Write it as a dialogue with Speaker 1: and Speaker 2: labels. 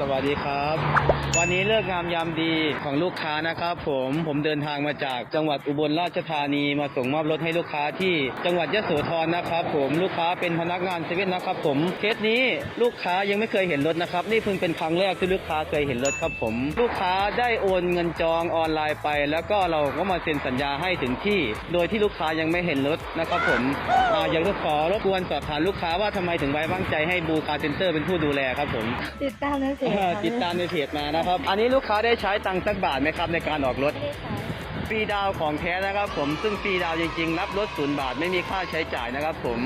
Speaker 1: สวัสดีครับ วันนี้เลิกงามยามดีของลูกค้านะครับ ผมผมเดินทางมาจากจังหวัดอุบลราชธานีมาส่งมอบรถให้ลูกค้าที่จังหวัดยะโสธรนะครับ ผมลูกค้าเป็นพนักงานเซเว่นนะครับ ผมเคสนี้ลูกค้ายังไม่เคยเห็นรถนะครับ นี่เพิ่งเป็นครั้งแรกที่ลูกค้าเคยเห็นรถครับ ผม ลูกค้าได้โอนเงินจองออนไลน์ไป แล้วก็เราก็มาเซ็นสัญญาให้ถึงที่ โดยที่ลูกค้ายังไม่เห็นรถนะครับ ผมอ่าอยากจะขอรบกวนสอบถามลูกค้าว่าทำไมถึงไว้วางใจให้บูคาเซ็นเตอร์เป็นผู้ดูแลครับผม
Speaker 2: ติดตามในเพจ
Speaker 1: เอ่อ
Speaker 2: ค่ะ
Speaker 1: ติดตามในเพจมานะครับ อันนี้ลูกค้าได้ใช้ตังค์สักบาทไหมครับในการออกรถ
Speaker 2: ไม่ได้ใช้
Speaker 1: ฟรีดาวน์ของแท้นะครับผมซึ่งฟรีดาวน์จริงๆ รับรถศูนย์บาทไม่มีค่าใช้จ่ายนะครับผม